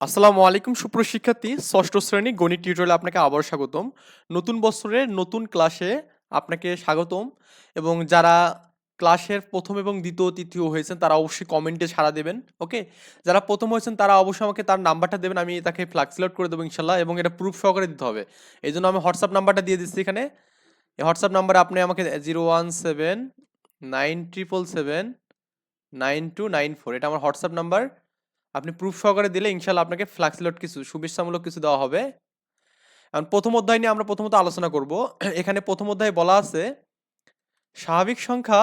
আসসালামু আলাইকুম সুপ্রশিক্ষার্থী ষষ্ঠ শ্রেণি গণিত টিউটোরিয়ালে আপনাকে আবার স্বাগতম। নতুন বছরের নতুন ক্লাসে আপনাকে স্বাগতম। এবং যারা ক্লাসের প্রথম এবং দ্বিতীয়, তৃতীয় হয়েছেন, তারা অবশ্যই কমেন্টে সাড়া দেবেন ওকে যারা প্রথম হয়েছেন, তারা অবশ্যই আমাকে তার নাম্বারটা দেবেন, আমি তাকে ফ্লাক্সিলেট করে দেবো, ইনশাল্লাহ, এবং এটা প্রুফ সহকারে দিতে হবে। এই জন্য আমি হোয়াটসঅ্যাপ নাম্বারটা দিয়ে দিচ্ছি এখানে। এই হোয়াটসঅ্যাপ নাম্বারে আপনি আমাকে zero one seven nine triple seven nine two nine four এটা আমার হোয়াটসঅ্যাপ নাম্বার আপনি প্রুফ সহকারে দিলে ইনশাল্লাহ আপনাকে ফ্ল্যাক্সিলোড কিছু শুভেচ্ছামূলক কিছু দেওয়া হবে। এখন প্রথম অধ্যায় নিয়ে আমরা প্রথমত আলোচনা করব। এখানে প্রথম অধ্যায়ে বলা আছে, স্বাভাবিক সংখ্যা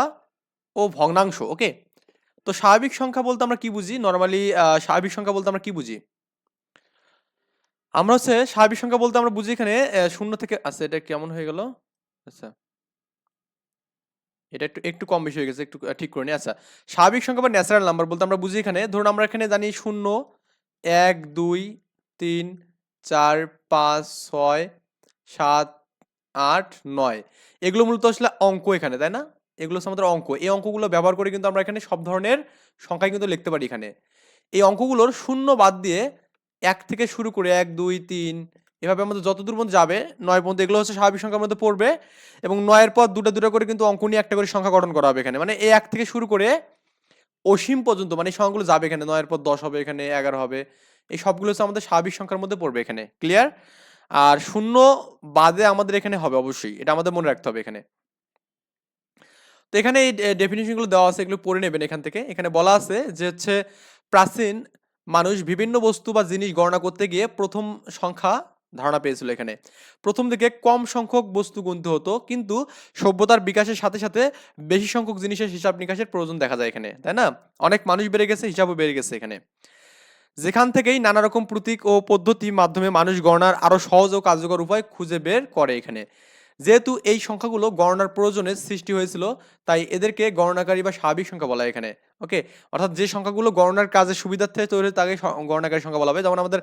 ও ভগ্নাংশ ওকে তো স্বাভাবিক সংখ্যা বলতে আমরা কি বুঝি? নর্মালি স্বাভাবিক সংখ্যা বলতে আমরা কি বুঝি? আমরা হচ্ছে স্বাভাবিক সংখ্যা বলতে আমরা বুঝি এখানে শূন্য থেকে আচ্ছা এটা কেমন হয়ে গেল? আচ্ছা। এটা একটু একটু কম বেশি হয়ে গেছে, একটু ঠিক করে নি। আচ্ছা স্বাভাবিক সংখ্যা বা ন্যাচারাল নাম্বার বলতে আমরা বুঝি এখানে। ধরুন আমরা এখানে জানি শূন্য, এক, দুই, তিন, চার, পাঁচ, ছয়, সাত, আট, নয়। এগুলো মূলত আসলে অঙ্ক এখানে, তাই না? এগুলো হচ্ছে আমাদের অঙ্ক। এই অঙ্কগুলো ব্যবহার করে কিন্তু আমরা এখানে সব ধরনের সংখ্যাই কিন্তু লিখতে পারি এখানে। এই অঙ্কগুলোর শূন্য বাদ দিয়ে এক থেকে শুরু করে এক, দুই, তিন এভাবে আমাদের যত দূর পর্যন্ত যাবে, নয় পর্যন্ত, এগুলো হচ্ছে স্বাভাবিক সংখ্যার মধ্যে পড়বে এবং নয়ের পর দুটো দুটো করে কিন্তু অঙ্ক নিয়ে একটা করে সংখ্যা গঠন করা হবে এখানে। মানে এই এক থেকে শুরু করে অসীম পর্যন্ত মানে সংখ্যাগুলো যাবে এখানে, নয়ের পর দশ হবে, এখানে এগারো হবে, এই সবগুলো হচ্ছে আমাদের স্বাভাবিক সংখ্যার মধ্যে পড়বে এখানে। ক্লিয়ার আর শূন্য বাদে আমাদের এখানে হবে, অবশ্যই। এটা আমাদের মনে রাখতে হবে এখানে। তো এখানে এই ডেফিনেশনগুলো দেওয়া আছে, এগুলো পড়ে নেবেন এখান থেকে। এখানে বলা আছে যে হচ্ছে প্রাচীন মানুষ বিভিন্ন বস্তু বা জিনিস গণনা করতে গিয়ে প্রথম সংখ্যা ধারণা পেয়েছিল এখানে। প্রথম দিকে কম সংখ্যক বস্তু গুনতে হতো, কিন্তু সভ্যতার বিকাশের সাথে সাথে বেশি সংখ্যক জিনিসের হিসাব নিকাশের প্রয়োজন দেখা যায় এখানে, তাই না? অনেক মানুষ বেড়ে গেছে, হিসাবও বেড়ে গেছে এখানে। যেখান থেকেই নানা রকম প্রতীক ও পদ্ধতি মাধ্যমে মানুষ গণনার আরও সহজ ও কার্যকর উপায় খুঁজে বের করে এখানে। যেহেতু এই সংখ্যাগুলো গণনার প্রয়োজনে সৃষ্টি হয়েছিল, তাই এদেরকে গণনাকারী বা স্বাভাবিক সংখ্যা বলা হয় এখানে, ওকে? অর্থাৎ যে সংখ্যাগুলো গণনার কাজের সুবিধার্থে তৈরি তাকে গণনাকারী সংখ্যা বলা হবে যেমন আমাদের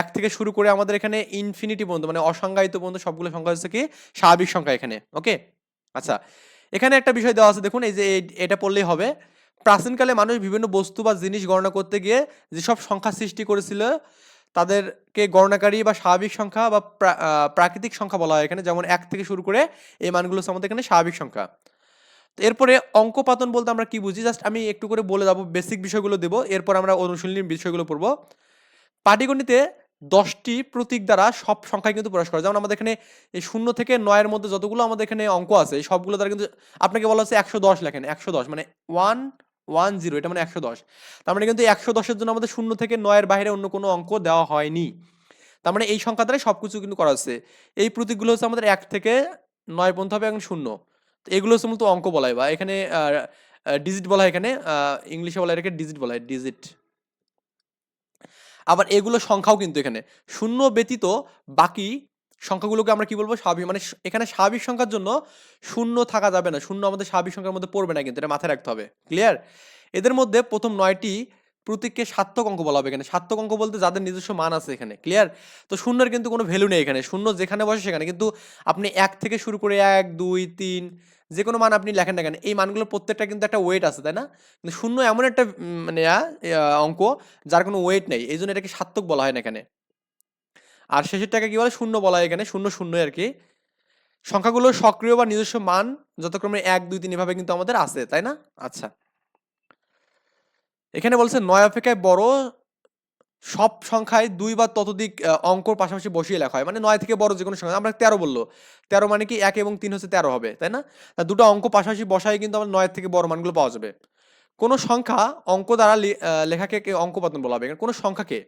এক থেকে শুরু করে আমাদের এখানে ইনফিনিটি পর্যন্ত মানে অসংজ্ঞায়িত পর্যন্ত সবগুলো সংখ্যা হচ্ছে কি? স্বাভাবিক সংখ্যা এখানে, ওকে? আচ্ছা এখানে একটা বিষয় দেওয়া আছে, দেখুন, এই যে এটা পড়লেই হবে। প্রাচীনকালে মানুষ বিভিন্ন বস্তু বা জিনিস গণনা করতে গিয়ে যেসব সংখ্যা সৃষ্টি করেছিল তাদেরকে গণনাকারী বা স্বাভাবিক সংখ্যা বা প্রাকৃতিক সংখ্যা বলা হয় এখানে। যেমন এক থেকে শুরু করে এই মানগুলো আমাদের এখানে স্বাভাবিক সংখ্যা। এরপরে অঙ্কপাতন বলতে আমরা কি বুঝি? জাস্ট আমি একটু করে বলে যাব বেসিক বিষয়গুলো দেবো। এরপর আমরা অনুশীলনীর বিষয়গুলো পড়ব। পাটিগণিতে দশটি প্রতীক দ্বারা সব সংখ্যায় কিন্তু প্রকাশ করা। যেমন আমাদের এখানে এই শূন্য থেকে নয়ের মধ্যে যতগুলো আমাদের এখানে অঙ্ক আছে সবগুলো দ্বারা কিন্তু আপনাকে বলা হচ্ছে একশো দশ লেখেন। একশো দশ মানে ওয়ান ওয়ান জিরো, এটা মানে একশো দশ। তার মানে কিন্তু একশো দশের জন্য আমাদের শূন্য থেকে নয়ের বাইরে অন্য কোনো অঙ্ক দেওয়া হয়নি। তার মানে এই সংখ্যা দ্বারাই সব কিছু কিন্তু করা হচ্ছে। এই প্রতীকগুলো হচ্ছে আমাদের এক থেকে নয় পর্যন্ত হবে এবং শূন্য। তো এগুলো হচ্ছে মূলত অঙ্ক বলা হয় বা এখানে ডিজিট বলা হয় এখানে ইংলিশে বলা হয় এটাকে ডিজিট বলা হয় ডিজিট আবার এগুলো সংখ্যাও কিন্তু এখানে। শূন্য ব্যতীত বাকি সংখ্যাগুলোকে আমরা কি বলব? স্বাভাবিক মানে এখানে স্বাভাবিক সংখ্যার জন্য শূন্য থাকা যাবে না। শূন্য আমাদের স্বাভাবিক সংখ্যার মধ্যে পড়বে না কিন্তু, এটা মাথায় রাখতে হবে। ক্লিয়ার এদের মধ্যে প্রথম নয়টি প্রতীককে সার্থক অঙ্ক বলা হবে এখানে। সার্থক অঙ্ক বলতে যাদের নিজস্ব মান আছে এখানে। ক্লিয়ার তো শূন্যের কিন্তু কোনো ভ্যালু নেই এখানে। শূন্য যেখানে বসে সেখানে। কিন্তু আপনি এক থেকে শুরু করে এক, দুই, তিন, যে কোনো মান আপনি লেখেন না কেন, এই মানগুলোর প্রত্যেকটা কিন্তু একটা ওয়েট আছে, তাই না? কিন্তু শূন্য এমন একটা মানে অঙ্ক যার কোনো ওয়েট নেই। এই জন্য এটাকে সার্থক বলা হয় না এখানে। আর শেষেরটাকে কি বলে? শূন্য বলা হয় এখানে, শূন্য শূন্য আর কি। সংখ্যাগুলো সক্রিয় বা নিজস্ব মান যথাক্রমে এক, দুই, তিন এভাবে কিন্তু আমাদের আছে, তাই না? আচ্ছা। এখানে বলছে, নয় অপেক্ষায় বড় সব সংখ্যায় দুই বা ততোধিক অঙ্কর পাশাপাশি বসিয়ে লেখা হয়। মানে নয় থেকে বড় যে কোনো সংখ্যা। আমরা তেরো বলল। তেরো মানে কি এক এবং তিন হচ্ছে তেরো হবে, তাই না? দুটো অঙ্ক পাশাপাশি বসায় কিন্তু আমরা নয়ের থেকে বড় মানগুলো পাওয়া যাবে। কোনো সংখ্যা অঙ্ক দ্বারা লেখাকে অঙ্কপাতন বলা হবে? কোনো সংখ্যাকে।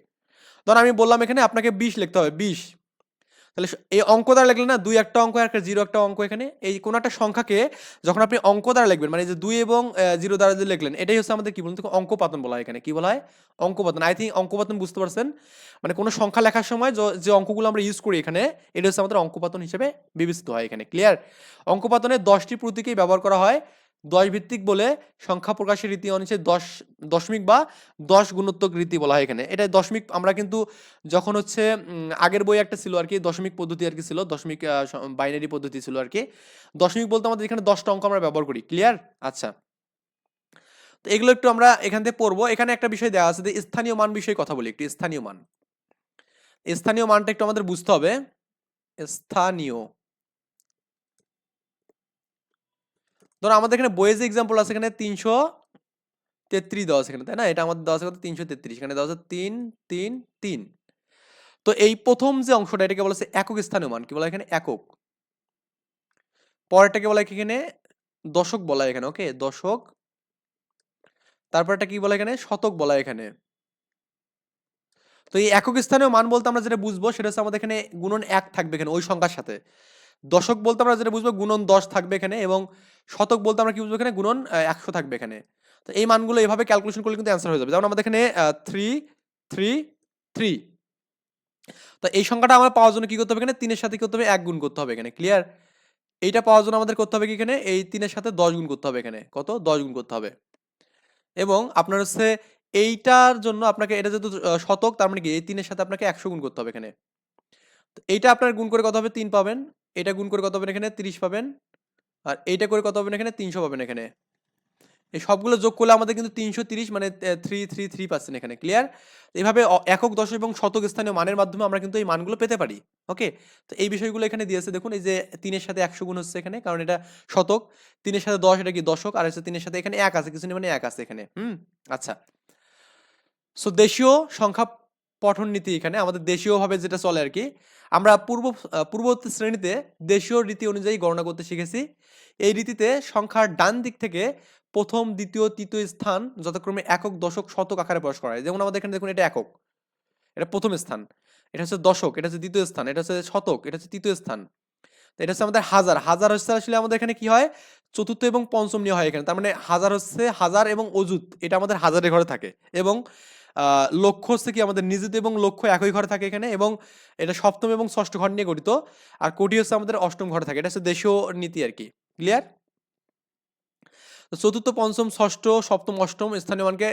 ধর আমি বললাম এখানে আপনাকে বিশ লিখতে হবে, বিশ। তাহলে এই অঙ্ক দ্বারা লিখলেন না দুই একটা অঙ্ক, একটা জিরো একটা অঙ্ক এখানে, এই কোনো একটা সংখ্যাকে যখন আপনি অঙ্ক দ্বারা লিখবেন মানে যে দুই এবং জিরো দ্বারা যে লিখলেন, এটাই হচ্ছে আমাদের কি বলুন তো অঙ্কপাতন বলা হয় এখানে। কি বলা হয়? অঙ্কপাতন। আই থিঙ্ক অঙ্কপাতন বুঝতে পারছেন? মানে কোনো সংখ্যা লেখার সময় যে অঙ্কগুলো আমরা ইউজ করি এখানে, এটা হচ্ছে আমাদের অঙ্কপাতন হিসেবে বিবেচিত হয় এখানে। ক্লিয়ার অঙ্কপাতনে দশটি প্রতীকেই ব্যবহার করা হয়। দশ ভিত্তিক বলে সংখ্যা প্রকাশের রীতি অনুযায়ী দশ, দশমিক বা দশ গুণোত্তক রীতি বলা হয় এখানে। এটা দশমিক, আমরা কিন্তু যখন হচ্ছে আগের বই একটা ছিল আর কি, দশমিক পদ্ধতি আর কি ছিল, দশমিক বাইনারি পদ্ধতি ছিল আর কি। দশমিক বলতে আমাদের এখানে দশটা অঙ্ক আমরা ব্যবহার করি, ক্লিয়ার? আচ্ছা। তো এগুলো একটু আমরা এখান থেকে পড়ব। এখানে একটা বিষয় দেওয়া আছে যে স্থানীয় মান বিষয়ে কথা বলি, একটু স্থানীয় মান। স্থানীয় মানটা একটু আমাদের বুঝতে হবে। স্থানীয় ধরো আমাদের এখানে বইয়ে যে এক্সাম্পল আছে এখানে তিনশো তেত্রিশ দেওয়া এখানে, তাই না? এটা আমাদের দেওয়া আছে কত? তিনশো তেত্রিশ, এখানে দেওয়া আছে তিন তিন তিন। তো এই প্রথম যে অংশটা, এটাকে বলা একক স্থানীয় মান, কি বলা এখানে? একক। পরেরটাকে বলা এখানে? দশক বলা এখানে ওকে দশক। তারপরটা কি বলা এখানে? শতক বলা এখানে। তো এই একক স্থানীয় মান বলতে আমরা যেটা বুঝব, সেটা হচ্ছে আমাদের এখানে গুণন এক থাকবে এখানে, ওই সংখ্যার সাথে। দশক বলতে আমরা যেটা বুঝব, গুণন দশ থাকবে এখানে এবং শতক বলতে আমরা কি বুঝব এখানে? গুণন একশো থাকবে এখানে। তো এই মানগুলো এভাবে ক্যালকুলেশন করলে কিন্তু অ্যান্সার হয়ে যাবে। যেমন আমাদের এখানে থ্রি থ্রি থ্রি তো এই সংখ্যাটা আমার পাওয়ার জন্য কি করতে হবে এখানে? তিনের সাথে করতে হবে? এক গুণ করতে হবে এখানে। ক্লিয়ার এইটা পাওয়ার জন্য আমাদের করতে হবে কি এখানে? এই তিনের সাথে দশ গুণ করতে হবে এখানে। কত? দশ গুণ করতে হবে। এবং আপনার হচ্ছে এইটার জন্য আপনাকে, এটা যেহেতু শতক, তার মানে কি? এই তিনের সাথে আপনাকে একশো গুণ করতে হবে এখানে। তো এইটা আপনার গুণ করে কত হবে? তিন পাবেন। এটা গুণ করে কত পাবেন এখানে? তিরিশ পাবেন। আর এইটা করে কত পাবেন এখানে? তিনশো পাবেন এখানে। এই সবগুলো যোগ করলে আমাদের কিন্তু তিনশো তিরিশ মানে থ্রি থ্রি থ্রি পার্সেন্ট এখানে ক্লিয়ার এইভাবে একক, দশক এবং শতক স্থানীয় মানের মাধ্যমে আমরা কিন্তু এই মানগুলো পেতে পারি ওকে তো এই বিষয়গুলো এখানে দিয়েছে, দেখুন, এই যে তিনের সাথে একশো গুণ হচ্ছে এখানে, কারণ এটা শতক। তিনের সাথে দশ, এটা কি দশক? আর হচ্ছে তিনের সাথে এখানে এক আছে, কিছু নেই মানে এক আছে এখানে, হুম? আচ্ছা। সো দেশীয় সংখ্যা পঠন নীতি এখানে, আমাদের দেশীয়ভাবে যেটা চলে আর কি, আমরা পূর্ব, পূর্ববর্তী শ্রেণীতে দেশীয় রীতি অনুযায়ী গণনা করতে শিখেছি। এই রীতিতে সংখ্যার ডান দিক থেকে প্রথম, দ্বিতীয়, তৃতীয় স্থান যথাক্রমে একক, দশক, শতক আকারে প্রকাশ করা হয়। যেমন আমাদের এখানে দেখুন, এটা একক, এটা প্রথম স্থান, এটা হচ্ছে দশক, এটা হচ্ছে দ্বিতীয় স্থান, এটা হচ্ছে শতক, এটা হচ্ছে তৃতীয় স্থান। তো এটা হচ্ছে আমাদের হাজার হাজার হচ্ছে আসলে আমাদের এখানে কি হয়, চতুর্থ এবং পঞ্চম নিয়ে হয় এখানে, তার মানে হাজার হচ্ছে হাজার এবং অজুত এটা আমাদের হাজারের ঘরে থাকে। এবং লক্ষ্য হচ্ছে কি আমাদের নিযুত এবং লক্ষ্য একই ঘরে থাকে এখানে এবং এটা সপ্তম এবং ষষ্ঠ ঘর নিয়ে গঠিত। আর কোটি হচ্ছে আমাদের অষ্টম ঘরে থাকে। এটা হচ্ছে দেশীয় নীতি আর কি। ক্লিয়ার চতুর্থ, পঞ্চম, ষষ্ঠ, সপ্তম, অষ্টম স্থানীয় মানকে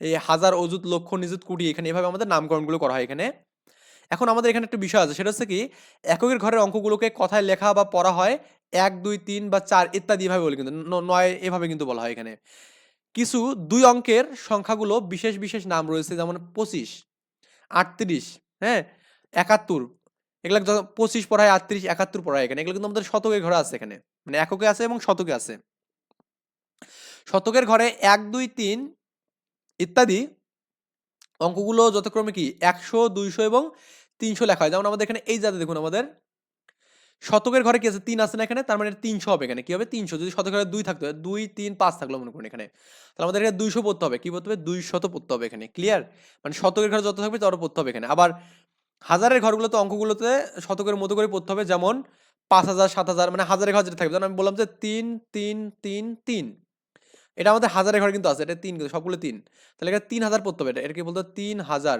এই হাজার অযুত লক্ষ, নিযুত কোটি এখানে এভাবে আমাদের নামকরণগুলো করা হয় এখানে। এখন আমাদের এখানে একটা বিষয় আছে। সেটা হচ্ছে কি, এককের ঘরের অঙ্কগুলোকে কথায় লেখা বা পড়া হয় এক, দুই, তিন বা চার ইত্যাদি এভাবে বলে কিন্তু নয় এভাবে কিন্তু বলা হয় এখানে। কিছু দুই অঙ্কের সংখ্যাগুলো বিশেষ বিশেষ নাম রয়েছে, যেমন পঁচিশ, আটত্রিশ হ্যাঁ একাত্তর। এগুলো পঁচিশ পড়ায় আটত্রিশ, একাত্তর পড়ায় এখানে। এগুলো কিন্তু আমাদের শতকের ঘরে আছে এখানে। মানে এককে আছে এবং শতকে আছে। শতকের ঘরে এক, দুই, তিন ইত্যাদি অঙ্কগুলো যথাক্রমে কি? একশো, দুইশো এবং তিনশো লেখা হয়। যেমন আমাদের এখানে এই জাতে দেখুন আমাদের শতকের ঘরে কি আছে? তিন আছে না এখানে? তার মানে তিনশো হবে এখানে। কি হবে? তিনশো। যদি শতকের ঘরে দুই থাকতে থাকতো দুই, তিন, পাঁচ থাকল মনে করুন এখানে। তাহলে আমাদের এখানে দুইশো পড়তে হবে। কি পড়তে হবে? দুইশত পড়তে হবে এখানে। ক্লিয়ার মানে শতকের ঘরে যত থাকবে, তত পড়তে হবে এখানে। আবার হাজারের ঘরগুলোতে, অঙ্কগুলোতে শতকের মতো করে পড়তে হবে, যেমন পাঁচ হাজার, সাত হাজার মানে হাজারের ঘর যেটা থাকবে। যেমন আমি বললাম যে তিন তিন তিন তিন। এটা আমাদের হাজারের ঘর কিন্তু আছে। এটা তিন কিন্তু, সবগুলো তিন। তাহলে এটা তিন হাজার পড়তে হবে। এটা, এটাকে বলতে হবে তিন হাজার।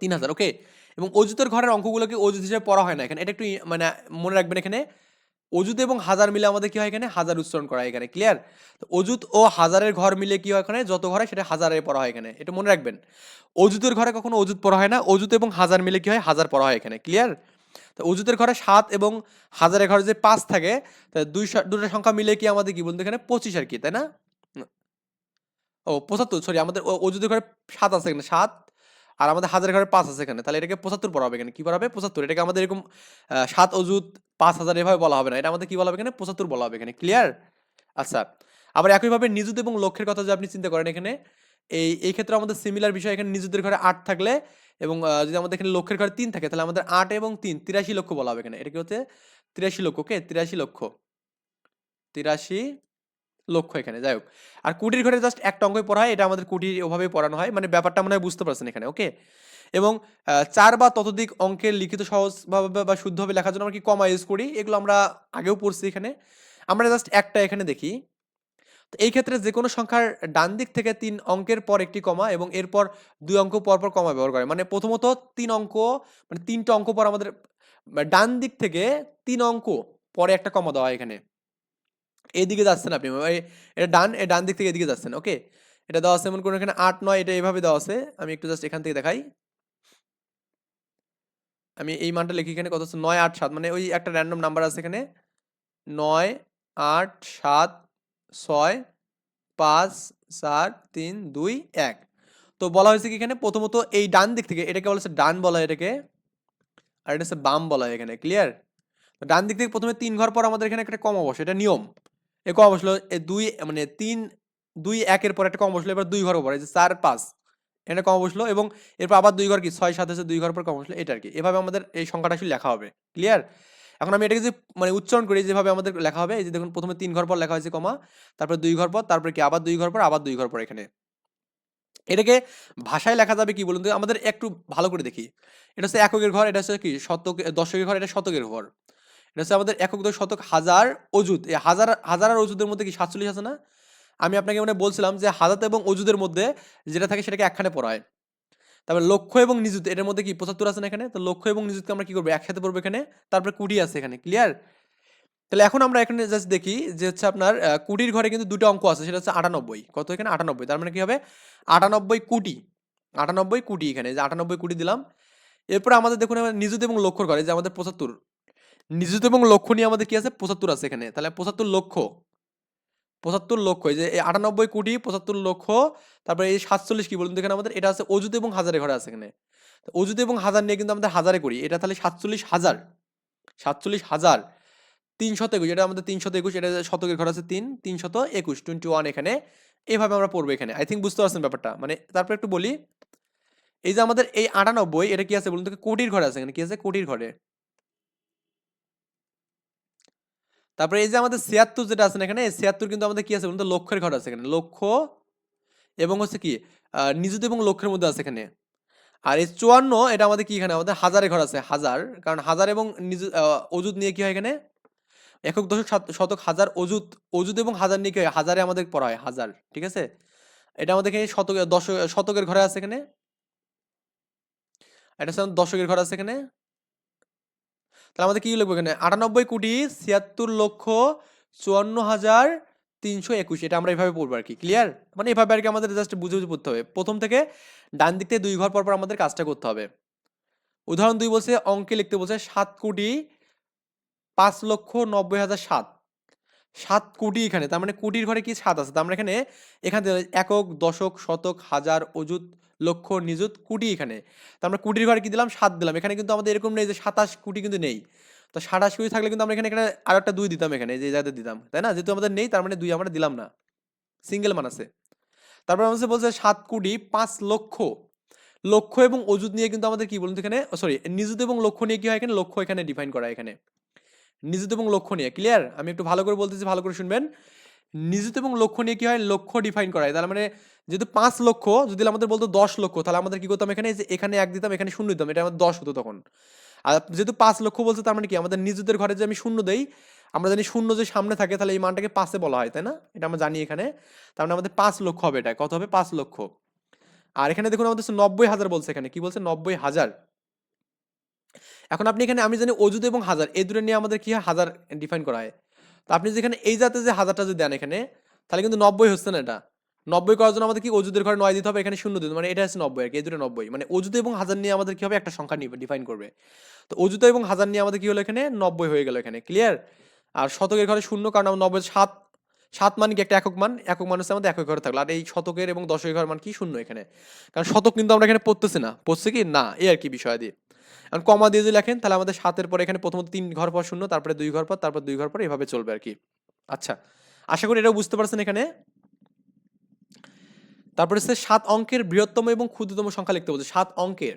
তিন হাজার ওকে এবং অজুতের ঘরের অঙ্কগুলোকে অজুত হিসেবে পড়া হয় না এখানে। এটা একটু মানে মনে রাখবেন এখানে। অজুত এবং হাজার মিলে আমাদের কি হয় এখানে? হাজার উচ্চারণ করা হয় এখানে। ক্লিয়ার তো অজুত ও হাজারের ঘর মিলে কি হয় এখানে? যত ঘরে সেটা হাজারে পড়া হয় এখানে। এটা মনে রাখবেন। অজুতের ঘরে কখনো অজুত পড়া হয় না। অজুত এবং হাজার মিলে কি হয়? হাজার পড়া হয় এখানে। ক্লিয়ার তো অজুতের ঘরে সাত এবং হাজারের ঘরে যে পাঁচ থাকে দুই দুটো সংখ্যা মিলে কি আমাদের কি বলতে এখানে? পঁচিশ আর কি, তাই না? ও, পঁচাত্তর সরি আমাদের অজুতের ঘরে সাত আছে এখানে, সাত আর আমাদের হাজার ঘরে পাঁচ আছে এখানে, তাহলে এটাকে পঁচাত্তর পড়া হবে এখানে। কি পড়া হবে? পঁচাত্তর। এটাকে আমাদের এরকম সাত অজুত পাঁচ হাজার এভাবে বলা হবে না। এটা আমাদের কি বলা হবে এখানে? পঁচাত্তর বলা হবে এখানে। ক্লিয়ার আচ্ছা। আবার একইভাবে নিযুত এবং লক্ষ্যের কথা যদি আপনি চিন্তা করেন এখানে, এই এই ক্ষেত্রে আমাদের সিমিলার বিষয় এখানে নিযুতের ঘরে আট থাকলে এবং যদি আমাদের এখানে লক্ষ্যের ঘরে তিন থাকে, তাহলে আমাদের আট এবং তিন, তিরাশি লক্ষ বলা হবে এখানে। এটা কি হচ্ছে? তিরাশি লক্ষ কে তিরাশি লক্ষ তিরাশি লক্ষ এখানে, যাই হোক। আর কুটির ঘরে জাস্ট একটা অঙ্কই পড়া হয়, এটা আমাদের কুটির ওভাবেই পড়ানো হয় মানে ব্যাপারটা মনে হয় বুঝতে পারছেন এখানে ওকে এবং চার বা ততোধিক অঙ্কের লিখিত সহজভাবে বা শুদ্ধভাবে লেখার জন্য আমরা কি কমা ইউজ করি? এগুলো আমরা আগেও পড়ছি এখানে। আমরা জাস্ট একটা এখানে দেখি। তো এই ক্ষেত্রে যে কোনো সংখ্যার ডান দিক থেকে তিন অঙ্কের পর একটি কমা এবং এরপর দুই অঙ্ক পর পর কমা ব্যবহার করে। মানে প্রথমত তিন অঙ্ক মানে তিনটা অঙ্ক পর আমাদের মানে ডান দিক থেকে তিন অঙ্ক পরে একটা কমা দেওয়া হয় এখানে। এইদিকে যাচ্ছেন আপনি। এই- এটা ডান, এ ডান দিক থেকে এদিকে যাচ্ছেন, ওকে? এটা দেওয়া আছে এমন কোনো এখানে আট, নয়, এটা এভাবে দেওয়া আছে। আমি একটু জাস্ট এখান থেকে দেখাই। আমি এই মানটা লিখি এখানে কত হচ্ছে? নয়, আট, সাত মানে ওই একটা র্যান্ডম নাম্বার আছে এখানে। নয়, আট, সাত, ছয়, পাঁচ চার তিন, দুই, এক। তো বলা হয়েছে কি এখানে? প্রথমত এই ডান দিক থেকে, এটাকে বলা ডান বলা হয় এটাকে। আর এটা হচ্ছে বাম বলা হয় এখানে ক্লিয়ার ডান দিক থেকে প্রথমে তিন ঘর পর আমাদের এখানে একটা কম অবশ্য এটা নিয়ম। এ কম বসল দুই মানে তিন, দুই একের পর একটা কম বসল এবার দুই ঘর পর যে চার, পাঁচ, এটা কম বসল এবং এরপর আবার দুই ঘর কি? ছয়, সাত আছে দুই ঘর পর কম বসল এটা আর কি এভাবে আমাদের এই সংখ্যাটা আসলে লেখা হবে ক্লিয়ার এখন আমি এটাকে যে মানে উচ্চারণ করি, যেভাবে আমাদের লেখা হবে, এই যে দেখুন, প্রথমে তিন ঘর পর লেখা হয়েছে কমা, তারপর দুই ঘর পর, তারপরে কি? আবার দুই ঘর পর, আবার দুই ঘর পর এখানে। এটাকে ভাষায় লেখা যাবে কি বলুন তো? আমাদের একটু ভালো করে দেখি। এটা হচ্ছে এককের ঘর, এটা হচ্ছে কি? শতক, দশকের ঘর, এটা শতকের ঘর। এটা হচ্ছে আমাদের একক দশ শতক হাজার অজুত এই হাজার হাজার আর অজুদের মধ্যে কি সাতচল্লিশ আছে না? আমি আপনাকে মানে বলছিলাম যে হাজাত এবং অজুদের মধ্যে যেটা থাকে সেটাকে একখানে পড়ায়। তারপরে লক্ষ্য এবং নিযুত, এটার মধ্যে কি পঁচাত্তর আছে না এখানে? তো লক্ষ্য এবং নিযুতকে আমরা কি করব? একসাথে পড়ব এখানে। তারপরে কুড়ি আছে এখানে। ক্লিয়ার তাহলে এখন আমরা এখানে জাস্ট দেখি যে হচ্ছে আপনার কুটির ঘরে কিন্তু দুটো অঙ্ক আছে, সেটা হচ্ছে আটানব্বই। কত এখানে? আটানব্বই। তার মানে কি হবে? আটানব্বই কোটি। আটানব্বই কোটি এখানে। যে আটানব্বই কোটি দিলাম। এরপরে আমাদের দেখুন নিযুত এবং লক্ষ্যর ঘরে যে আমাদের পঁচাত্তর। নিযুত এবং লক্ষ্য নিয়ে আমাদের কি আছে? পঁচাত্তর আছে এখানে। তাহলে পঁচাত্তর লক্ষ পঁচাত্তর লক্ষ এই যে আটানব্বই কোটি পঁচাত্তর লক্ষ তারপরে এই সাতচল্লিশ কি বলুন এখানে আমাদের? এটা আছে অজুত এবং হাজারে ঘরে আছে এখানে। অজুত এবং হাজার নিয়ে কিন্তু আমাদের হাজারে করি। এটা তাহলে সাতচল্লিশ হাজার। সাতচল্লিশ হাজার তিনশত একুশ, এটা আমাদের তিনশত একুশ, এটা শতকের ঘর আছে তিন, তিনশত একুশ টোয়েন্টি ওয়ান এখানে। এইভাবে আমরা পড়ব এখানে। আই থিঙ্ক বুঝতে পারছেন ব্যাপারটা। মানে তারপর একটু বলি, এই যে আমাদের এই আটানব্বই, এটা কি আছে বলুন তো? কোটির ঘরে আছে এখানে। কি আছে? কোটির ঘরে। তারপরে এই যে আমাদের ছিয়াত্তর যেটা আছে এখানে, ছিয়াত্তর কিন্তু আমাদের কি আছে বলুন তো? লক্ষের ঘর আছে এখানে। লক্ষ এবং হচ্ছে কি নিযুত এবং লক্ষ্যের মধ্যে আছে এখানে। আর এই চুয়ান্ন এটা আমাদের কি এখানে? আমাদের হাজারে ঘর আছে, হাজার। কারণ হাজার এবং নিজু অযুত নিয়ে কি হয় এখানে? একক দশক শতক হাজার অযুত অযুত এবং হাজার নিয়ে কি হয়? হাজারে আমাদের পড়া হয়, হাজার। ঠিক আছে? এটা আমাদের এখানে শতক, দশক, শতকের ঘরে আছে এখানে। এটা হচ্ছে দশকের ঘর আছে এখানে। তাহলে আমাদের কী লিখব এখানে? আটানব্বই কোটি ছিয়াত্তর লক্ষ চুয়ান্ন হাজার তিনশো একুশ। এটা আমরা এভাবে পড়ব আর কি ক্লিয়ার মানে এভাবে আর কি আমাদের জাস্ট বুঝে বুঝে পড়তে হবে। প্রথম থেকে ডান দিক থেকে দুই ঘর পর পর আমাদের কাজটা করতে হবে। উদাহরণ দুই বলছে, অঙ্কে লিখতে বলছে, সাত কোটি পাঁচ লক্ষ নব্বই হাজার সাত। সাত কোটি এখানে, তার মানে কোটির ঘরে কি সাত আছে? তার মানে এখানে এখান থেকে একক, দশক, শতক, হাজার, অযুত লক্ষ নিযুত কোটি এখানে। তার আমরা কোটির ঘরে কি দিলাম? সাত দিলাম। এখানে কিন্তু আমাদের এরকম নেই যে সাতাশ কোটি কিন্তু নেই। তো সাতাশ কোটি থাকলে কিন্তু আমরা এখানে এখানে আর একটা দুই দিতাম এখানে, যে যাদের দিতাম, তাই না? যেহেতু আমাদের নেই, তার মানে দুই আমরা দিলাম না। সিঙ্গেল মান আছে। তারপর আমাদের বলছে সাত কোটি পাঁচ লক্ষ। লক্ষ্য এবং অজুত নিয়ে কিন্তু আমাদের কি বলুন তো এখানে? সরি, নিযুত এবং লক্ষ্য নিয়ে কি হয় এখানে? লক্ষ্য এখানে ডিফাইন করা এখানে। নিযুত এবং লক্ষ্য নিয়ে ক্লিয়ার আমি একটু ভালো করে বলতেছি, ভালো করে শুনবেন। নিযুত এবং লক্ষ্য নিয়ে কি হয়? লক্ষ্য ডিফাইন করা হয়। তাহলে মানে যেহেতু পাঁচ লক্ষ যদি আমাদের বলতো দশ লক্ষ তাহলে আমাদের কি করতাম এখানে? যে এখানে এক দিতাম, এখানে শূন্য দিতাম, এটা আমাদের দশ হতো তখন। আর যেহেতু পাঁচ লক্ষ বলছে, তার মানে কি? আমাদের নিজেদের ঘরে যে আমি শূন্য দেই, আমরা জানি শূন্য যে সামনে থাকে, তাহলে এই মানটাকে পাঁচে বলা হয়, তাই না? এটা আমরা জানি এখানে। তার মানে আমাদের পাঁচ লক্ষ হবে এটা। কত হবে? পাঁচ লক্ষ আর এখানে দেখুন আমাদের নব্বই হাজার বলছে এখানে। কি বলছে? নব্বই হাজার। এখন আপনি এখানে, আমি জানি অজুদ এবং হাজার, এই দুটো নিয়ে আমাদের কি হয়? হাজার ডিফাইন করা হয়। তো আপনি যেখানে এই জাতে যে হাজারটা যদি দেন এখানে, তাহলে কিন্তু নব্বই হচ্ছে না এটা। নব্বই করার জন্য আমাদের কি অজুদের ঘরে নয় দিতে হবে? এখানে শূন্য দিতে। মানে এটা হচ্ছে নব্বই আর কি, এই দুটো নব্বই। মানে অজুদ এবং হাজার নিয়ে আমাদের কি হবে? একটা সংখ্যা নিয়ে ডিফাইন করবে। তো অজুত এবং হাজার নিয়ে আমাদের কি হলো এখানে? নব্বই হয়ে গেল এখানে। ক্লিয়ার আর শতকের ঘরে শূন্য, কারণ আমরা নব্বই সাত। সাত মান কি একটা একক মান? একক মান হচ্ছে আমাদের একক ঘরে থাকল। আর এই শতকের এবং দশকের ঘর মান কি শূন্য এখানে। কারণ শতক কিন্তু আমরা এখানে পড়তেছি না। পড়ছে কি? না, এই আর কি বিষয় দিয়ে এখন কমা দিয়ে যদি লেখেন, তাহলে আমাদের সাতের পরে এখানে প্রথমত তিন ঘর পর শূন্য, তারপরে দুই ঘর পর, তারপর দুই ঘর পর এভাবে চলবে আর কি। আচ্ছা আশা করি এটাও বুঝতে পারছেন এখানে। তারপরে হচ্ছে সাত অঙ্কের বৃহত্তম এবং ক্ষুদ্রতম সংখ্যা লিখতে বলছে, সাত অঙ্কের।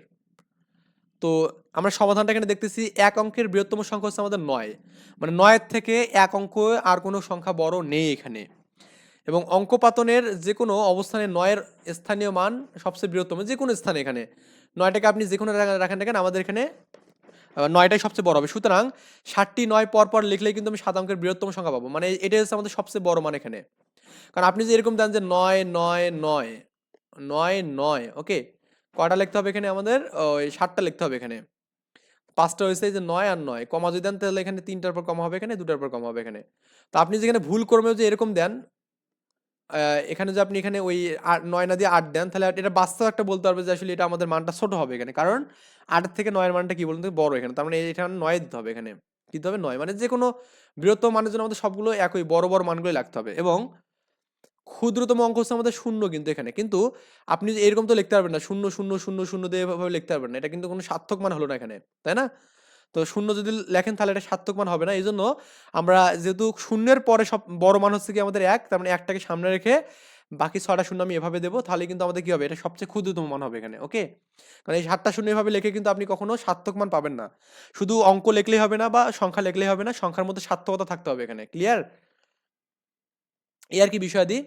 তো আমরা সমাধানটা এখানে দেখতেছি, এক অঙ্কের বৃহত্তম সংখ্যা হচ্ছে আমাদের নয়। মানে নয়ের থেকে এক অঙ্ক আর কোনো সংখ্যা বড় নেই এখানে। এবং অঙ্কপাতনের যে কোনো অবস্থানে নয়ের স্থানীয় মান সবচেয়ে বৃহত্তম যে কোনো স্থানে এখানে। নয়টাকে আপনি যে কোনো রাখা- রাখেন দেখেন আমাদের এখানে নয়টাই সবচেয়ে বড় হবে। সুতরাং ষাটটি নয় পর পর লিখলেই কিন্তু আমি সাত অঙ্কের বৃহত্তম সংখ্যা পাবো। মানে এটাই হচ্ছে আমাদের সবচেয়ে বড় মান এখানে। কারণ আপনি যে এরকম দেন যে নয় নয় নয় নয় নয়, ওকে কয়টা লিখতে হবে এখানে আমাদের? ওই সাতটা লিখতে হবে এখানে। পাঁচটা হয়েছে যে নয় আর নয়। কমা যদি দেন তাহলে এখানে তিনটার পর কমা হবে এখানে, দুটার পর কমা হবে এখানে। তো আপনি যেখানে ভুল কর্মেও যে এরকম দেন এখানে যে আপনি এখানে ওই নয় না দিয়ে আট দেন, তাহলে এটা বাস্তব একটা বলতে পারবে যে আসলে এটা আমাদের মানটা ছোট হবে এখানে। কারণ আটের থেকে নয়ের মানটা কি বলুন বড় এখানে। তার মানে এটা নয় দিতে হবে এখানে। কি দিতে হবে নয়। মানে যে কোনো বৃহত্তম মানের জন্য আমাদের সবগুলো একই, বড় বড় মানগুলোই লাগতে হবে। এবং ক্ষুদ্রতম অঙ্ক হচ্ছে আমাদের শূন্য কিন্তু এখানে। কিন্তু আপনি এরকম তো লিখতে পারবেন না, শূন্য শূন্য শূন্য শূন্য দিয়ে এভাবে লিখতে পারবেন না। এটা কিন্তু কোনো সার্থক মান হলো না এখানে, তাই না? তো শূন্য যদি লেখেন তাহলে এটা সার্থক মান হবে না। এই জন্য আমরা যেহেতু শূন্যের পরে সব বড় মান হচ্ছে কি আমাদের এক, তার মানে একটাকে সামনে রেখে বাকি ছটা শূন্য আমি এভাবে দেবো, তাহলে কিন্তু আমাদের কি হবে? এটা সবচেয়ে ক্ষুদ্রতম মান হবে এখানে ওকে কারণ এই সাতটা শূন্য এভাবে লিখে কিন্তু আপনি কখনো সার্থক মান পাবেন না। শুধু অঙ্ক লিখলেই হবে না বা সংখ্যা লিখলেই হবে না, সংখ্যার মধ্যে সার্থকতা থাকতে হবে এখানে ক্লিয়ার এই আর কি বিষয়াদি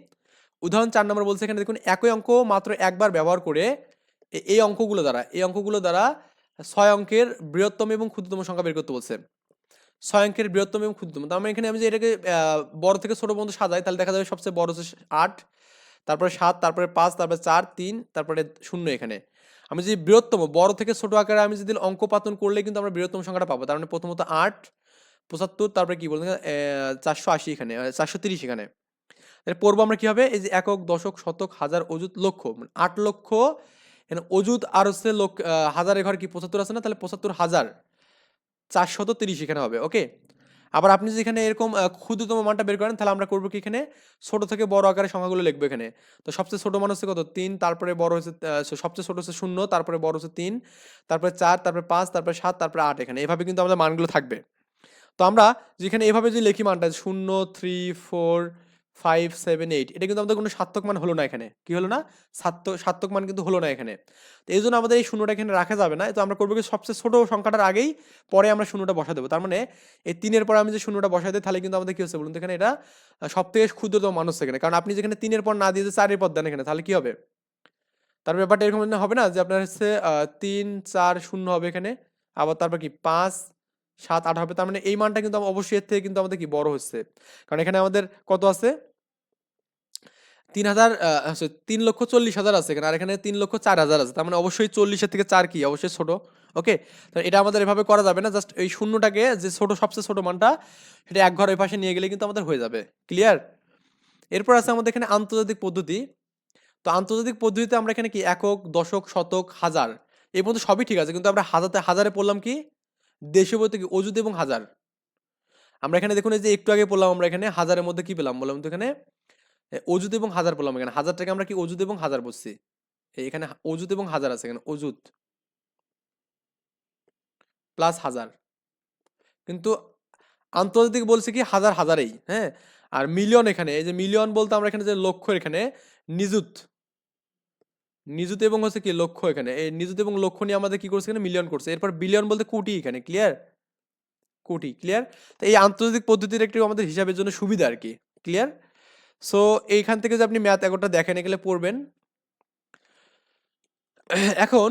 উদাহরণ চার নম্বর বলছে এখানে দেখুন, একই অঙ্ক মাত্র একবার ব্যবহার করে এই অঙ্কগুলো দ্বারা, এই অঙ্কগুলো দ্বারা ছয় অঙ্কের বৃহত্তম এবং ক্ষুদ্রতম সংখ্যা বের করতে বলছে। ছয় অঙ্কের বৃহত্তম এবং ক্ষুদ্রতম, তার মানে এখানে আমি যে এটাকে বড় থেকে ছোট পর্যন্ত সাজাই, তাহলে দেখা যাবে সবচেয়ে বড় হচ্ছে আট, তারপরে সাত, তারপরে পাঁচ, তারপরে চার, তিন, তারপরে শূন্য এখানে। আমি যদি বৃহত্তম, বড় থেকে ছোট আকারে আমি যদি অঙ্ক পাতন করলে কিন্তু আমরা বৃহত্তম সংখ্যাটা পাবো, তার মানে প্রথমত আট, পঁচাত্তর, তারপরে কি বলতে চারশো আশি এখানে চারশো তিরিশ এখানে। পড়ব আমরা কি হবে এই যে একক, দশক, শতক, হাজার, অযুত লক্ষ, আট লক্ষ অযুত আর হচ্ছে লোক আহ, হাজারের ঘর কি পঁচাত্তর আছে না? তাহলে পঁচাত্তর হাজার। চারশত তিরিশ এখানে হবে ওকে আবার আপনি যদি এখানে এরকম ক্ষুদ্রতম মানটা বের করেন তাহলে আমরা করব কি এখানে? ছোট থেকে বড় আকারে সংখ্যাগুলো লিখব এখানে। তো সবচেয়ে ছোট মান হচ্ছে কত? তিন তারপরে বড় হচ্ছে সবচেয়ে ছোট হচ্ছে শূন্য তারপরে বড় হচ্ছে তিন তারপরে চার তারপরে পাঁচ তারপরে সাত তারপরে আট এখানে। এভাবে কিন্তু আমাদের মানগুলো থাকবে। তো আমরা যেখানে এভাবে যদি লিখি মানটা শূন্য three four five seven eight এটা কিন্তু আমাদের কোনো সার্থক মান হলো না এখানে। কি হলো না? সার্থক সার্থক মান কিন্তু হলো না এখানে। তো এই জন্য আমাদের এই শূন্যটা এখানে রাখা যাবে না। তো আমরা করব কি সবচেয়ে ছোট সংখ্যাটার আগেই পরে আমরা শূন্যটা বসা দেবো। তার মানে এই তিনের পরে আমি যে শূন্যটা বসাই দিই, তাহলে কিন্তু আমাদের কি হচ্ছে বলুন তো এখানে এটা সব থেকে ক্ষুদ্রতম মানুষ এখানে। কারণ আপনি যেখানে তিনের পর না দিয়ে চারের পর দেন এখানে, তাহলে কি হবে? তার ব্যাপারটা এরকম হবে না যে আপনার হচ্ছে তিন, চার শূন্য হবে এখানে, আবার তারপর কি পাঁচ, সাত, আট হবে। তার মানে এই মানটা কিন্তু অবশ্যই এর থেকে কিন্তু আমাদের কি বড় হচ্ছে। কারণ এখানে আমাদের কত আছে? তিন হাজার তিন লক্ষ চল্লিশ হাজার আছে এখানে, আর এখানে তিন লক্ষ চার হাজার আছে। তার মানে অবশ্যই চল্লিশের থেকে চার কি? অবশ্যই ছোট ওকে তো এটা আমাদের এভাবে করা যাবে না জাস্ট এই শূন্যটাকে যে ছোট, সবচেয়ে ছোট মানটা, সেটা এক ঘর ওই পাশে নিয়ে গেলে কিন্তু আমাদের হয়ে যাবে ক্লিয়ার এরপর আছে আমাদের এখানে আন্তর্জাতিক পদ্ধতি। তো আন্তর্জাতিক পদ্ধতিতে আমরা এখানে কি? একক, দশক, শতক, হাজার, এই পর্যন্ত সবই ঠিক আছে, কিন্তু আমরা হাজারতে হাজারে পড়লাম কি? দেশীয় বলতে কি? অযুত এবং হাজার। আমরা এখানে দেখুন এই যে একটু আগে পড়লাম আমরা এখানে, হাজারের মধ্যে কি পেলাম? বললাম তো এখানে অযুত এবং হাজার পেলাম এখানে। হাজারটাকে আমরা কি অযুত এবং হাজার বলছি? এখানে অযুত এবং হাজার আছে এখানে, অযুত। প্লাস হাজার। কিন্তু আন্তর্জাতিক বলছে কি হাজার হাজারেই হ্যাঁ? আর মিলিয়ন এখানে, এই যে মিলিয়ন বলতে আমরা এখানে যে লক্ষ্য এখানে, নিযুত। নিযুত এবং হচ্ছে কি লক্ষ্য এখানে। এই নিযুত এবং লক্ষ্য নিয়ে আমাদের কি করছে এখানে? মিলিয়ন করছে। এরপর বিলিয়ন বলতে কোটি এখানে, ক্লিয়ার? কোটি, ক্লিয়ার? তো এই আন্তর্জাতিক পদ্ধতির একটি আমাদের হিসাবের জন্য সুবিধা আর কি, ক্লিয়ার? সো এইখান থেকে যে আপনি ম্যাথ একটা দেখেন, এগুলো পড়বেন। এখন,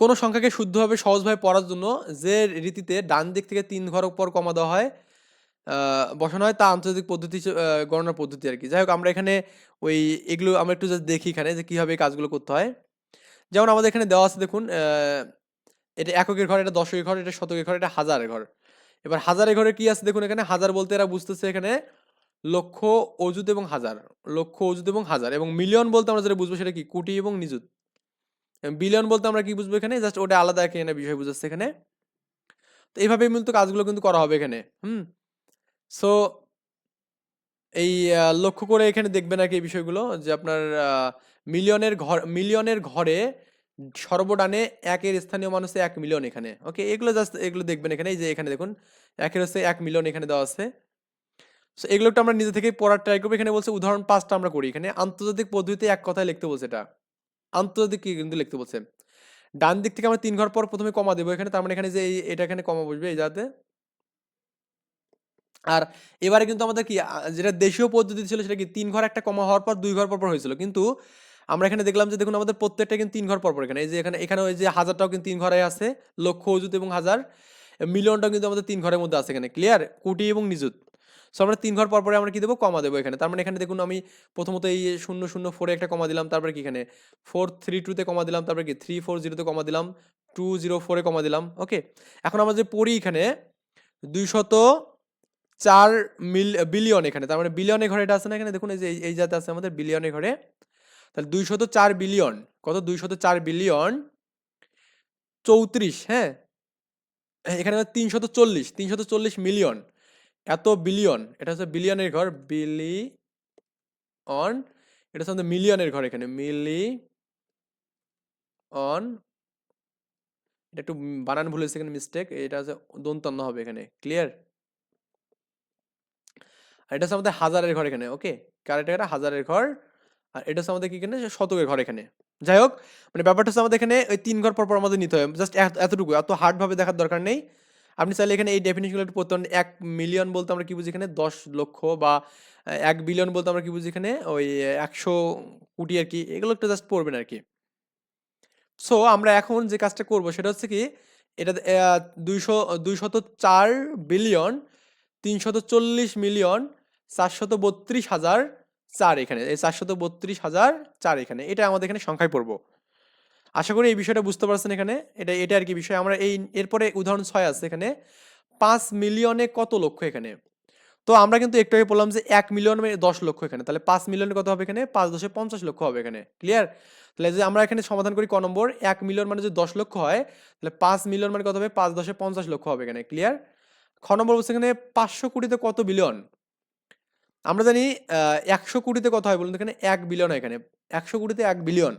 কোনো সংখ্যাকে শুদ্ধভাবে সহজভাবে পড়ার জন্য যে রীতিতে ডান দিক থেকে তিন ঘর পর কমা দেওয়া হয় বসানো হয়, তা আন্তর্জাতিক পদ্ধতি গণনার পদ্ধতি আর কি। যাই হোক, আমরা এখানে ওই এগুলো আমরা একটু জাস্ট দেখি এখানে যে কীভাবে কাজগুলো করতে হয়। যেমন আমাদের এখানে দেওয়া আছে দেখুন এটা এককের ঘর, এটা দশকের ঘর, এটা শতকের ঘর, এটা হাজারের ঘর। এবার হাজারের ঘরে কি আছে দেখুন এখানে? হাজার বলতে এরা বুঝতেছে এখানে লক্ষ, অযুত এবং হাজার। লক্ষ, অযুত এবং হাজার এবং মিলিয়ন বলতে আমরা যেটা বুঝব সেটা কি? কোটি এবং নিযুত। বিলিয়ন বলতে আমরা কি বুঝব এখানে? জাস্ট ওটা আলাদা এখানে বিষয় বুঝাচ্ছে এখানে। তো এইভাবে মূলত কাজগুলো কিন্তু করা হবে এখানে। হুম? সো এই লক্ষ্য করে এখানে দেখবেন আর কি এই বিষয়গুলো যে আপনার মিলিয়নের ঘর, মিলিয়নের ঘরে সর্বডানে একের স্থানীয় মানুষে এক মিলিয়ন এখানে ওকে এগুলো জাস্ট এগুলো দেখবেন এখানে, এই যে এখানে দেখুন, একের হচ্ছে এক মিলিয়ন এখানে দেওয়া আছে। সো এগুলো একটু আমরা নিজে থেকে পড়ার ট্রাই করব। এখানে বলছে, উদাহরণ পাঁচটা আমরা করি। এখানে আন্তর্জাতিক পদ্ধতিতে এক কথায় লিখতে বলছে এটা। আন্তর্জাতিক কিন্তু লিখতে বলছে। ডান দিক থেকে আমরা তিন ঘর পর প্রথমে কমা দেবো এখানে, তার মানে এখানে যে এটা এখানে কমা বসবে, এই যাতে আর এবারে কিন্তু আমাদের কি যেটা দেশীয় পদ্ধতি ছিল সেটা কি, তিন ঘর একটা কমা হওয়ার পর, দুই ঘর পর হয়েছিল। কিন্তু আমরা এখানে দেখলাম যে দেখুন আমাদের প্রত্যেকটা কিন্তু তিন ঘর পর পর এখানে। এই যে এখানে এখানে ওই যে হাজারটাও কিন্তু তিন ঘরে আছে। লক্ষ অযুত এবং হাজার। মিলিয়নটাও কিন্তু আমাদের তিন ঘরের মধ্যে আছে এখানে। ক্লিয়ার কোটি এবং নিযুত। সো আমরা তিন ঘর পর পরে আমরা কি দেবো? কমা দেবো এখানে। তার মানে এখানে দেখুন আমি প্রথমত এই শূন্য শূন্য ফোরে একটা কমা দিলাম। তারপরে কি এখানে? ফোর থ্রি টুতে কমা দিলাম। তারপরে কি? থ্রি ফোর জিরোতে কমা দিলাম। টু জিরো ফোরে কমা দিলাম। ওকে এখন আমরা যে পড়ি এখানে, দুইশত চার মিল বিলিয়ন এখানে। তার মানে বিলিয়নে ঘরে এটা আছে না এখানে? দেখুন এই যে এই- এই যাতে আছে আমাদের বিলিয়নে ঘরে। তাহলে দুইশত চার বিলিয়ন। কত? দুইশত চার বিলিয়ন চৌত্রিশ হ্যাঁ? এখানে তিনশত চল্লিশ তিনশত চল্লিশ মিলিয়ন। এত বিলিয়ন, এটা হচ্ছে বিলিয়নের ঘর বিলি অন এটা হচ্ছে মিলিয়নের ঘর এখানে মিলি অন এটা একটু বানান ভুল হয়েছে এখানে মিস্টেক এটা হচ্ছে দন্তন্য হবে এখানে ক্লিয়ার এটা হচ্ছে আমাদের হাজারের ঘর এখানে ওকে কারেক্ট এটা হাজারের ঘর আর এটা হচ্ছে আমাদের কি এখানে? শতকের ঘর এখানে। যাই হোক মানে ব্যাপারটা হচ্ছে আমাদের এখানে ওই তিন ঘর পর পর আমাদের নিতে হবে জাস্ট এতটুকু। এত হার্ডভাবে দেখার দরকার নেই। আপনি চাইলে এখানে এই ডেফিনেশনগুলো একটু পড়তে এক মিলিয়ন বলতে আমরা কি বুঝি এখানে? দশ লক্ষ বা এক বিলিয়ন বলতে আমরা কি বুঝি এখানে? ওই একশো কোটি আর কি। এগুলো একটু জাস্ট পড়বেন আর কি। সো আমরা এখন যে কাজটা করব সেটা হচ্ছে কি এটা দুইশো, দুইশত চার বিলিয়ন তিনশত চল্লিশ মিলিয়ন চারশত বত্রিশ হাজার চার এখানে, এই চারশত বত্রিশ হাজার চার এখানে। এটা আমাদের এখানে সংখ্যায় পড়ব। আশা করি এই বিষয়টা বুঝতে পারছেন এখানে। এটা এটা আর কি বিষয়। আমরা এই, এরপরে উদাহরণ ছয় আছে এখানে। পাঁচ মিলিয়নে কত লক্ষ এখানে? তো আমরা কিন্তু একটু আগে বললাম যে এক মিলিয়ন দশ লক্ষ এখানে। তাহলে পাঁচ মিলিয়নে কত হবে এখানে? পাঁচ দশে পঞ্চাশ লক্ষ হবে এখানে। ক্লিয়ার তাহলে যে আমরা এখানে সমাধান করি ক নম্বর, এক মিলিয়ন মানে যদি দশ লক্ষ হয়, তাহলে পাঁচ মিলিয়ন মানে কত হবে? পাঁচ দশে পঞ্চাশ লক্ষ হবে এখানে। ক্লিয়ার খ নম্বর বলছে এখানে পাঁচশো কোটিতে কত বিলিয়ন আমরা জানি একশো কোটিতে কত হয় বলুন এখানে? এক বিলিয়ন হয় এখানে। একশো কোটিতে এক বিলিয়ন।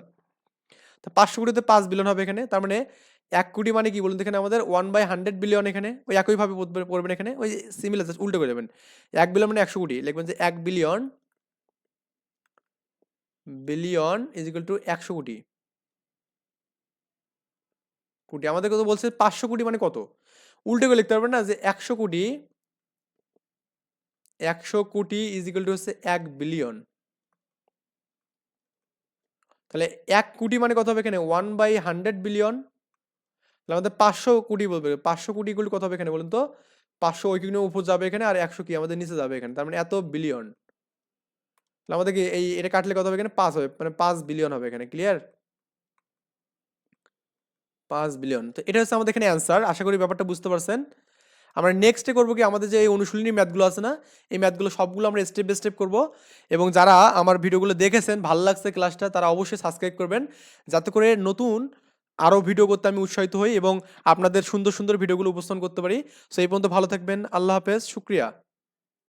তো পাঁচশো কোটিতে পাঁচ বিলিয়ন হবে এখানে। তার মানে এক কোটি মানে কি বলুন এখানে আমাদের ওয়ান বাই হান্ড্রেড বিলিয়ন এখানে। ওই একইভাবে পড়বে- পড়বেন এখানে। ওই সিমিলার উল্টো করে দেবেন। এক বিলিয়ন মানে একশো কোটি। লিখবেন যে এক billion billion is equal to একশো কোটি। কোটি। আমাদের কত বলছে? পাঁচশো কোটি মানে কত? উল্টো করে লিখতে পারবেন না যে একশো কোটি একশো কোটি ইজ ইকুয়াল টু হচ্ছে এক বিলিয়ন তাহলে এক কোটি মানে কত হবে এখানে? ওয়ান বাই হান্ড্রেড বিলিয়ন তাহলে আমাদের পাঁচশো কোটি বলবে। পাঁচশো কোটি গুলো কত হবে এখানে বলুন তো? পাঁচশো ওই কিনে উপর যাবে এখানে আর একশো কি? আমাদের নিচে যাবে এখানে। তার মানে এত বিলিয়ন তাহলে আমাদের কি এই এটা কাটলে কত হবে এখানে? পাঁচ হবে। মানে পাঁচ বিলিয়ন হবে এখানে। ক্লিয়ার পাঁচ বিলিয়ন তো এটা হচ্ছে আমাদের এখানে অ্যান্সার আশা করি ব্যাপারটা বুঝতে পারছেন। আমরা নেক্সটে করব কি, আমাদের যে এই অনুশীলনী ম্যাথগুলো আছে না, এই ম্যাথগুলো সবগুলো আমরা স্টেপ বাই স্টেপ করব। এবং যারা আমার ভিডিওগুলো দেখেছেন, ভালো লাগছে ক্লাসটা তারা অবশ্যই সাবস্ক্রাইব করবেন। যাতে করে নতুন আরও ভিডিও করতে আমি উৎসাহিত হই এবং আপনাদের সুন্দর সুন্দর ভিডিওগুলো উপস্থাপন করতে পারি। সো এই পর্যন্ত ভালো থাকবেন, আল্লাহ হাফেজ, শুক্রিয়া।